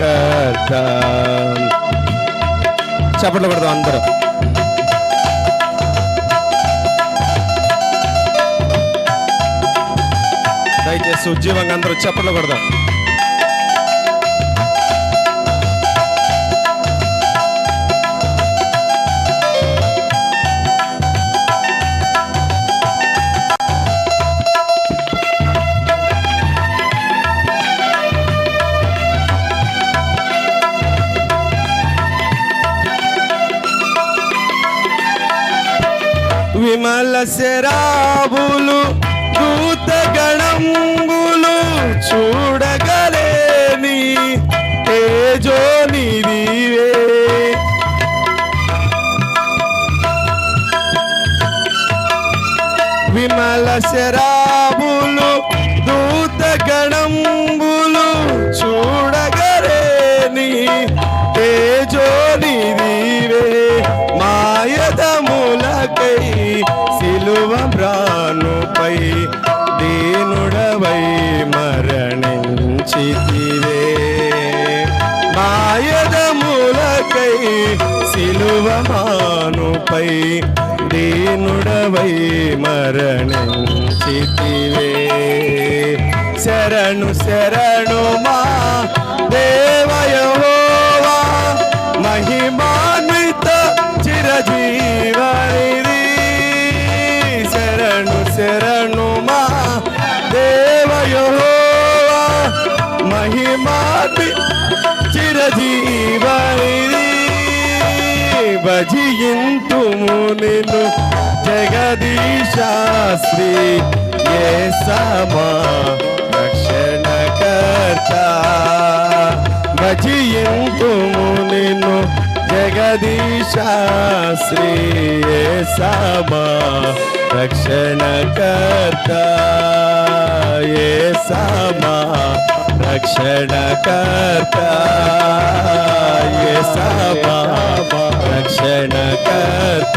కథ పెడదాం అందరూ. దయచేసి ఉద్యోగంగా అందరూ చప్పట్లు పెడదాం విమల శరాబులు దూతగణంబులు చూడగలేని తేజోనిదివే విమల శరా మరణించితివే మాయదములకై సిలువ మానుపై దీనుడవై మరణించితివే. శరణు శరణ మహిమాన్వి చిరజీవనిది భజింతుము నిన్ను జగదీశాస్త్రి ఏ సమా రక్షణకర్త భజింతుము నిన్ను జగదీశాస్త్రి ఏ సమా రక్షణకర్త ఏ సమా రక్షణకర్త ఏ సమా రక్షణకర్త రక్షణకర్త.